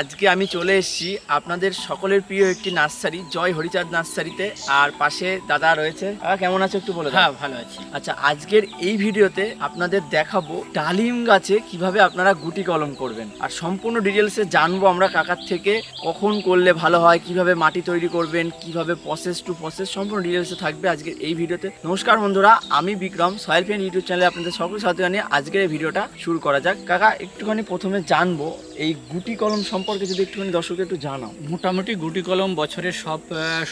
আজকে আমি চলে এসেছি আপনাদের সকলের প্রিয় একটি নার্সারি জয় হরিচাঁদ নার্সারিতে। আর পাশে দাদা রয়েছে। দাদা কেমন আছে একটু বলে হ্যাঁ ভালো আছি। আচ্ছা আজকের এই ভিডিওতে আপনাদের দেখাবো ডালিম গাছে কীভাবে আপনারা গুটি কলম করবেন। আর সম্পূর্ণ ডিটেলসে জানব আমরা কাকার থেকে কখন করলে ভালো হয় কীভাবে মাটি তৈরি করবেন কীভাবে প্রসেস টু প্রসেস সম্পূর্ণ ডিটেলসে থাকবে আজকের এই ভিডিওতে। নমস্কার বন্ধুরা আমি বিক্রম সয়েল পেন ইউটিউব চ্যানেলে আপনাদের সকল সাথে জানিয়ে আজকের এই ভিডিওটা শুরু করা যাক। কাকা একটুখানি প্রথমে জানব এই গুটি কলম সম্পর্কে যদি একটুখানি দর্শককে একটু জানাও। মোটামুটি গুটি কলম বছরের সব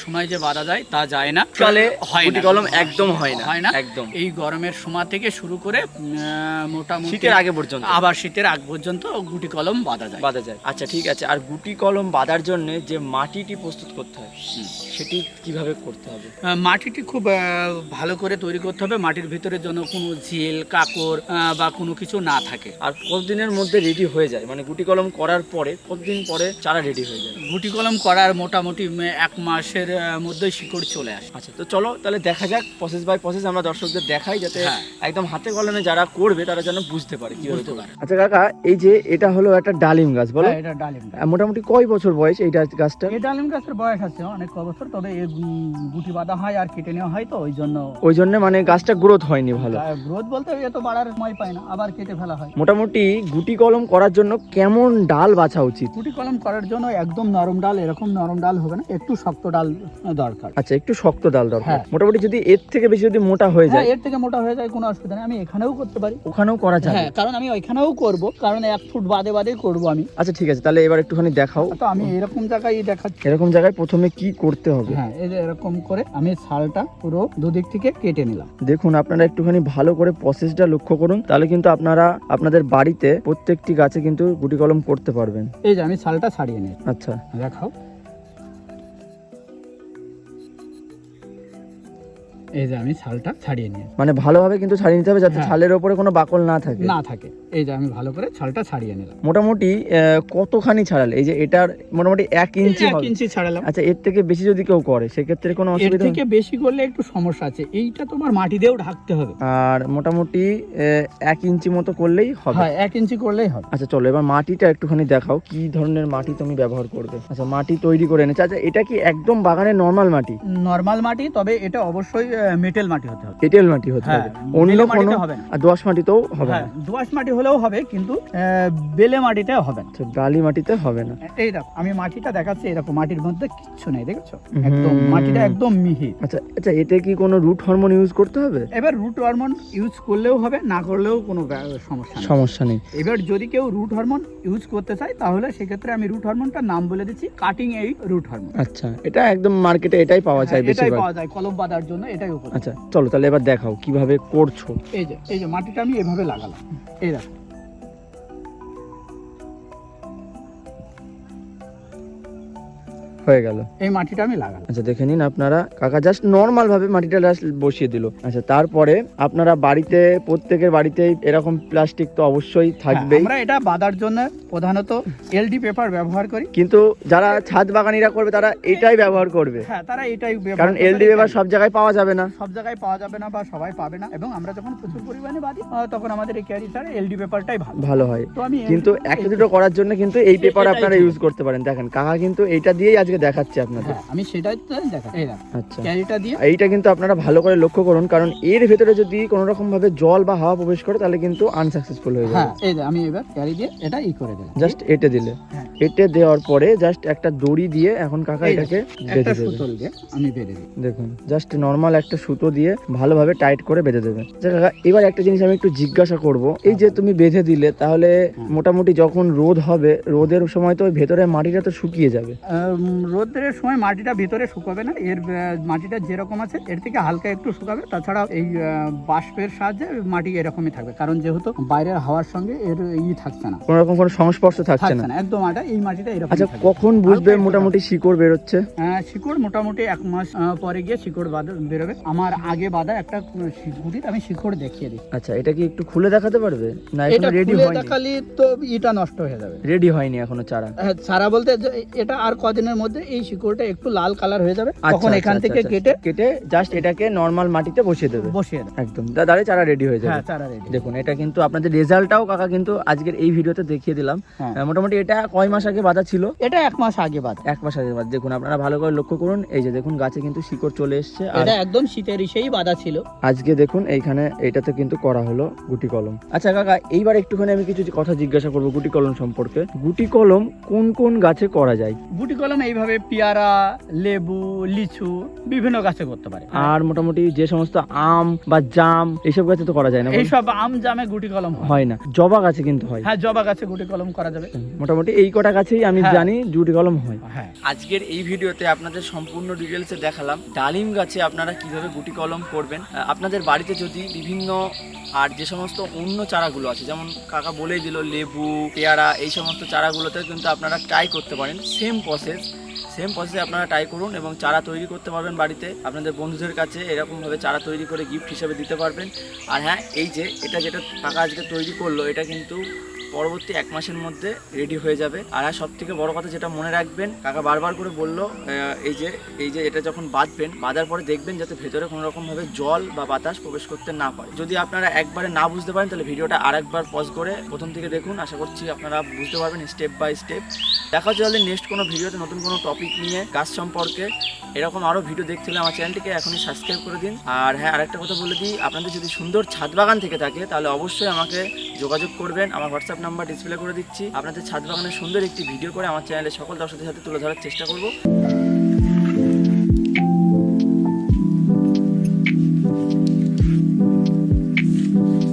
সময় যে বাঁধা যায় তা যায় না। কালে হয় গুটি। কলম একদম হয় না হয় না। একদম। এই গরমের সময় থেকে শুরু করে মোটামুটি শীতের আগে পর্যন্ত। আবার শীতের আগ পর্যন্ত গুটি কলম বাঁধা যায়। বাঁধা যায়। আচ্ছা ঠিক আছে। আর গুটি কলম বাঁধার জন্য যে মাটিটি প্রস্তুত করতে হয় সেটি কীভাবে করতে হবে? মাটিটি খুব ভালো করে তৈরি করতে হবে। মাটির ভিতরে যেন কোনো ঝিল কাকর বা কোনো কিছু না থাকে। আর কতদিনের মধ্যে রেডি হয়ে যায়? মানে গুটি কলম করার পরে কতদিন পরে চারা রেডি হয়ে যায় গুটি কলম করার মোটামুটি এক মাসের মধ্যেই শিকড় চলে আসে আচ্ছা তো চলো তাহলে দেখা যাক প্রসেস বাই প্রসেস আমরা দর্শকদের দেখাই যাতে হ্যাঁ। একদম হাতে কলমে যারা করবে তারা যেন বুঝতে পারে কি করবে। পারে। আচ্ছা কাকা এই যে এটা হলো একটা ডালিম গাছ বলো হ্যাঁ, এটা ডালিম গাছ। মোটামুটি কয় বছর বয়স এই গাছটা এই ডালিম গাছের বয়স আছে অনেক বছর তবে এই গুটি বাঁধা হয় আর কেটে নেওয়া হয় তো ওই জন্য ওই জন্য মানে গাছটা গ্রোথ হয়নি ভালো গ্রোথ বলতে এত বাড়ার সময় পায় না আবার কেটে ফেলা হয় মোটামুটি গুটি কলম করার জন্য কেমন ডাল বাছা উচিত গুটি কলম করার জন্য একদম নরম ডাল এরকম নরম ডাল হবে না একটু শক্ত ডাল দরকার। আচ্ছা একটু শক্ত ডাল দরকার। হ্যাঁ। মোটামুটি যদি এর থেকে বেশি যদি মোটা হয়ে হ্যাঁ যায়। এর থেকে মোটা হয়ে যায় কোনো অসুবিধা নেই। আমি এখানেও করতে পারি। ওখানেও করা যায় হ্যাঁ কারণ আমি ওইখানেও করব কারণ এক ফুট বাদে বাদে করব আমি। আচ্ছা ঠিক আছে তাহলে এবার একটুখানি দেখাও। তো আমি এরকম জায়গায় দেখাচ্ছি। এরকম জায়গায় প্রথমে কি করতে হবে? হ্যাঁ এই যে এরকম করে আমি শালটা পুরো দুদিক থেকে কেটে নিলাম। দেখুন আপনারা একটুখানি ভালো করে প্রসেসটা লক্ষ্য করুন তাহলে কিন্তু আপনারা আপনাদের বাড়িতে প্রত্যেকটি গাছে কিন্তু গুটি কলম করতে পারবেন। এই আমি শালটা ছাড়িয়ে নিই আচ্ছা। দেখাও। এই যে আমি শালটা ছাড়িয়ে নিয়ে মানে ভালোভাবে কিন্তু ছাড়িয়ে নিতে হবে যাতে হ্যাঁ। ছালের ওপরে কোনো বাকল না থাকে। না থাকে। এই যে আমি ভালো করে ছালটা ছাড়িয়ে নিলাম। মোটামুটি কতখানি ছাড়ালে? এই যে এটার মোটামুটি এক ইঞ্চি এক ইঞ্চি ছাড়ালাম। আচ্ছা এর থেকে বেশি যদি কেউ করে সেক্ষেত্রে কোনো এর অসুবিধা থেকে বেশি করলে একটু সমস্যা আছে। এইটা তোমার মাটি দিয়েও ঢাকতে হবে। আর মোটামুটি এক ইঞ্চি মতো করলেই হবে। হ্যাঁ এক ইঞ্চি করলেই হবে। আচ্ছা চলো এবার মাটিটা একটুখানি দেখাও। কি ধরনের মাটি তুমি ব্যবহার করবে? আচ্ছা মাটি তৈরি করে এনেছে। আচ্ছা এটা কি একদম বাগানের নর্মাল মাটি? নর্মাল মাটি তবে এটা অবশ্যই মেটেল মাটি হতে হবে। এঁটেল মাটি হতে হ্যাঁ হবে। অন্য কোনো দোআঁশ মাটিতেও হবে হ্যাঁ না। দোআঁশ মাটি হলেও হবে কিন্তু বেলে মাটিতে হবে না। বালি মাটিতে হবে না। এই দেখো আমি মাটিটা দেখাচ্ছি এরকম মাটির মধ্যে কিচ্ছু নেই দেখেছ? একদম মাটিটা একদম মিহি। আচ্ছা আচ্ছা এতে কি কোনো রুট হরমোন ইউজ করতে হবে? এবার রুট হরমোন ইউজ করলেও হবে না করলেও কোনো সমস্যা নেই। সমস্যা নেই। এবার যদি কেউ রুট হরমোন ইউজ করতে চায় তাহলে সেক্ষেত্রে আমি রুট হরমোনটার নাম বলে দিচ্ছি কাটিং এই রুট হরমোন। আচ্ছা এটা একদম মার্কেটে এটাই পাওয়া যায় হ্যাঁ, এটাই পাওয়া যায় কলম বাঁধার জন্য এটাই আচ্ছা চলো তাহলে এবার দেখাও কীভাবে করছ। এই যে এই যে মাটিটা আমি এভাবে লাগালাম। এই দেখো হয়ে গেল। এই মাটিটা আমি লাগালাম। আচ্ছা দেখে নিন আপনারা। কাকা জাস্ট নর্মাল ভাবে মাটিটা জাস্ট বসিয়ে দিল। আচ্ছা তারপরে আপনারা বাড়িতে প্রত্যেকের বাড়িতেই এরকম প্লাস্টিক তো অবশ্যই থাকবে আমরা এটা বাঁধার জন্য প্রধানত এলডি পেপার ব্যবহার করি। কিন্তু যারা ছাদ বাগানিরা করবে তারা এটাই ব্যবহার করবে। হ্যাঁ তারা এটাই কারণ এলডি পেপার সব জায়গায় পাওয়া যাবে না। সব জায়গায় পাওয়া যাবে না বা সবাই পাবে না। এবং আমরা যখন প্রচুর পরিমাণে বাঁধি তখন আমাদের এই ক্যারি ছাড়া এলডি পেপারটাই ভালো। ভালো হয়। কিন্তু একটা দুটো করার জন্য কিন্তু এই পেপার আপনারা ইউজ করতে পারেন। দেখেন কাকা কিন্তু এইটা দিয়েই আজকে দেখাচ্ছে আপনাদের। হ্যাঁ, আমি সেটাই তো আচ্ছা। ক্যারিটা দিয়ে। এইটা কিন্তু আপনারা ভালো করে লক্ষ্য করুন কারণ এর ভেতরে যদি কোনো রকম ভাবে জল বা হাওয়া প্রবেশ করে তাহলে কিন্তু আনসাকসেসফুল হয়ে হ্যাঁ যাবে এই আমি এবার ক্যারি দিয়ে এটা ই করে দিলাম। জাস্ট এটা দিলে। হ্যাঁ। এটে দেওয়ার পরে জাস্ট একটা দড়ি দিয়ে এখন কাকা এটাকে বেঁধে দেবে। আমি বেঁধে দিই। দেখুন জাস্ট নর্মাল একটা সুতো দিয়ে ভালোভাবে টাইট করে বেঁধে দেবে। আচ্ছা কাকা এবার একটা জিনিস আমি একটু জিজ্ঞাসা করব। এই যে তুমি বেঁধে দিলে তাহলে মোটামুটি যখন রোদ হবে রোদের সময় তো ভেতরে মাটিটা তো শুকিয়ে যাবে। রোদের সময় মাটিটা ভেতরে শুকাবে না এর মাটিটা যেরকম আছে এর থেকে হালকা একটু শুকাবে। তাছাড়া এই বাষ্পের সাহায্যে মাটি এরকমই থাকবে। কারণ যেহেতু বাইরের হাওয়ার সঙ্গে এর ই থাকছে না। কোনো রকম কোনো সংস্পর্শ থাকছে না। একদম এটা এই মাটিটা এরকম আচ্ছা কখন বুঝবে মোটামুটি শিকড় বেরোচ্ছে? আহ, শিকড় মোটামুটি এক মাস পরে গিয়ে শিকড় বেরোবে। আমার আগে বাঁধা একটা আমি শিকড় দেখিয়ে দিই। আচ্ছা এটা কি একটু খুলে দেখাতে পারবে? না এটা রেডি হয়নি। দেখালি তো ইটা নষ্ট হয়ে যাবে। রেডি হয়নি এখনও চারা। হ্যাঁ, সারা বলতে এটা আর কদিনের মধ্যে এই শিকড়টা একটু লাল কালার হয়ে যাবে। আচ্ছা, তখন আচ্ছা, এখান আচ্ছা, থেকে আচ্ছা। কেটে কেটে জাস্ট এটাকে নর্মাল মাটিতে বসিয়ে দেবে। বসিয়ে দেবে। একদম। দা- দাঁড়িয়ে চারা রেডি হয়ে যাবে। হ্যাঁ চারা রেডি দেখুন এটা কিন্তু আপনাদের রেজাল্টটাও কাকা কিন্তু আজকের এই ভিডিওতে দেখিয়ে দিলাম। হ্যাঁ। মোটামুটি এটা কয় মাস আগে বাঁধা ছিল? এটা এক মাস আগে বাদ এক মাস আগে বাদ দেখুন আপনারা ভালো করে লক্ষ্য করুন। এই যে দেখুন গাছে কিন্তু শিকড় চলে এসছে। এটা একদম শীতের ইসেই বাঁধা ছিল। আজকে দেখুন এইখানে এইটাতে কিন্তু করা হলো গুটি কলম। আচ্ছা কাকা এইবার একটুখানি আমি কিছু কথা জিজ্ঞাসা করব গুটি কলম সম্পর্কে। গুটি কলম কোন কোন গাছে করা যায়? গুটি কলম এইভাবে পেয়ারা লেবু লিচু বিভিন্ন গাছে করতে পারে। আর মোটামুটি যে সমস্ত আম বা জাম এইসব গাছে তো করা যায় না? এইসব আম জামে গুটি কলম হয়। হয় না। জবা গাছে কিন্তু হয়। হ্যাঁ জবা গাছে গুটি কলম করা যাবে। মোটামুটি এই কটা গাছেই আমি হ্যাঁ। জানি গুটি কলম হয়। হ্যাঁ। আজকের এই ভিডিওতে আপনাদের সম্পূর্ণ ডিটেলসে দেখালাম ডালিম গাছে আপনারা কীভাবে গুটি কলম করবেন। আপনাদের বাড়িতে যদি বিভিন্ন আর যে সমস্ত অন্য চারাগুলো আছে যেমন কাকা বলেই দিল লেবু পেয়ারা এই সমস্ত চারাগুলোতে কিন্তু আপনারা ট্রাই করতে পারেন। সেম প্রসেস সেম প্রসেসে আপনারা ট্রাই করুন এবং চারা তৈরি করতে পারবেন বাড়িতে। আপনাদের বন্ধুদের কাছে এরকমভাবে চারা তৈরি করে গিফট হিসেবে দিতে পারবেন। আর হ্যাঁ এই যে এটা যেটা কাকা আজকে তৈরি করল এটা কিন্তু পরবর্তী এক মাসের মধ্যে রেডি হয়ে যাবে। আর সব থেকে বড় কথা যেটা মনে রাখবেন, কাকা বারবার করে বলল এই যে এই যে এটা যখন বাঁধবেন, বাঁধার পরে দেখবেন যাতে ভেতরে কোনো রকম ভাবে জল বা বাতাস প্রবেশ করতে না পারে যদি আপনারা একবারে না বুঝতে পারেন, তাহলে ভিডিওটা আরেকবার পজ করে প্রথম থেকে দেখুন। আশা করছি আপনারা বুঝতে পারবেন স্টেপ বাই স্টেপ দেখা হচ্ছে তাহলে নেক্সট কোনো ভিডিওতে নতুন কোনো টপিক নিয়ে গাছ সম্পর্কে। এরকম আরও ভিডিও দেখতে হলে আমার চ্যানেলটিকে এখনই সাবস্ক্রাইব করে দিন। আর হ্যাঁ আরেকটা কথা বলে দিই, আপনাদের যদি সুন্দর ছাদ বাগান থেকে থাকে, তাহলে অবশ্যই আমাকে যোগাযোগ করবেন, আমার হোয়াটসঅ্যাপ নাম্বার ডিসপ্লে করে দিচ্ছি। আপনাদের ছাদ বাগানের সুন্দর একটি ভিডিও করে আমার চ্যানেলে সকল দর্শকদের সাথে তুলে ধরার চেষ্টা করব।